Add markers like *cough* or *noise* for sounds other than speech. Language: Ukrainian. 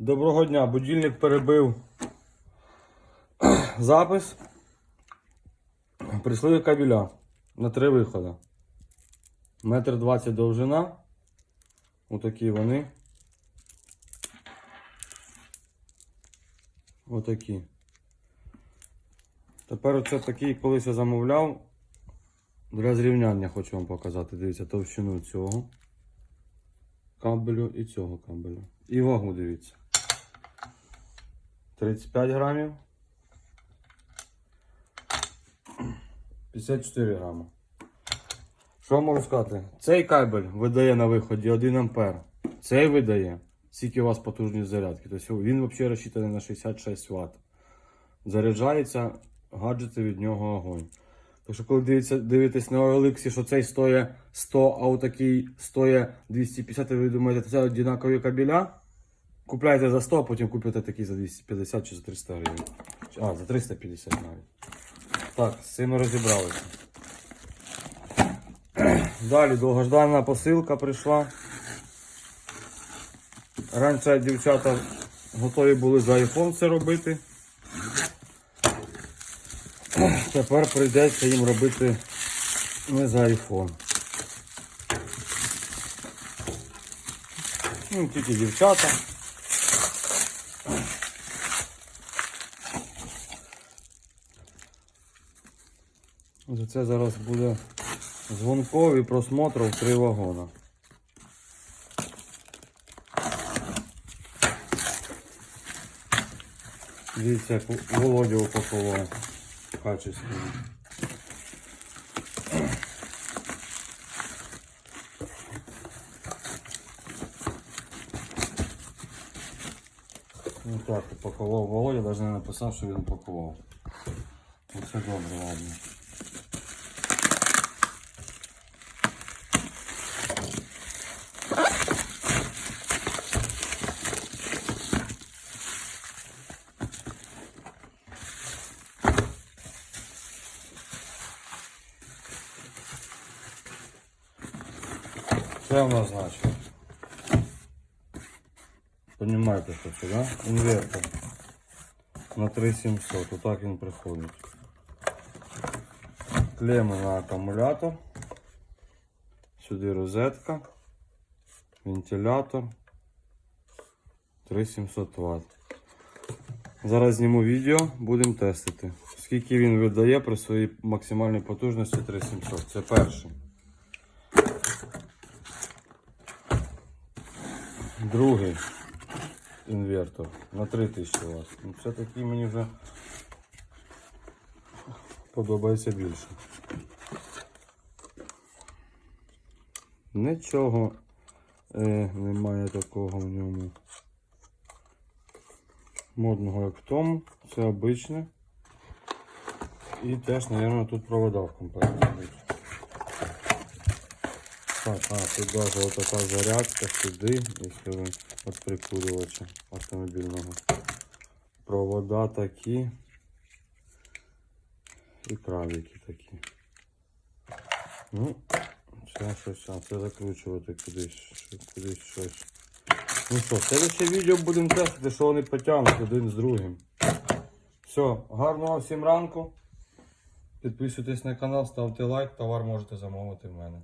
Доброго дня. Будильник перебив запис. Прийшли кабеля на три виходи. Метр двадцять довжина. Отакі вони. Отакі. Тепер оце такий, колись я замовляв. Для зрівняння хочу вам показати. Дивіться, товщину цього кабелю і цього кабелю. І вагу дивіться. 35 грамів. 54 грами. Що можу сказати? Цей кабель видає на виході 1 ампер. Цей видає, скільки у вас потужність зарядки. Тобто він взагалі розчитаний на 66 Вт. Заряджається, гаджети від нього огонь. Так що, коли дивіться, дивитесь на OLX, що цей стоїть 100, а отакий стоїть 250, ви думаєте, це однакові кабеля. Купляйте за 100, а потім купите такий за 250 чи за 300 гривень. А, за 350 навіть. Так, з цим розібралися. *clears throat* Далі довгождана посилка прийшла. Раніше дівчата готові були за iPhone це робити. *clears throat* Тепер прийдеться їм робити не за iPhone. Ну, тільки дівчата. Це зараз буде дзвонков і просмотрів три вагона. Дивіться, як Володя упакував качественно. Ну так, упакував Володя, навіть не написав, що він упакував. Оце добре, ладно. Це у нас значить. Понимаєте, що це, да? Інвертор. На 3700. Отак він приходить. Клеми на акумулятор. Сюди розетка. Вентилятор. 3700 Вт. Зараз зніму відео, будемо тестити. Скільки він видає при своїй максимальній потужності 3700. Це перший. Другий інвертор на 3000 Вт. Ну, Це такий мені вже подобається більше. Нічого е, немає такого в ньому. Модного як в тому. Це обичне. І теж, мабуть, тут провода в комплекті. Так, а, тут даже вот така зарядка сюди, якщо ви від прикурювача автомобільного. Провода такі. І кравики такі. Ну, це щось, а це закручувати кудись, кудись щось. Ну що, в следующее відео будемо тестити, що вони потягнуть один з другим. Все, гарного всім ранку. Підписуйтесь на канал, ставте лайк, товар можете замовити в мене.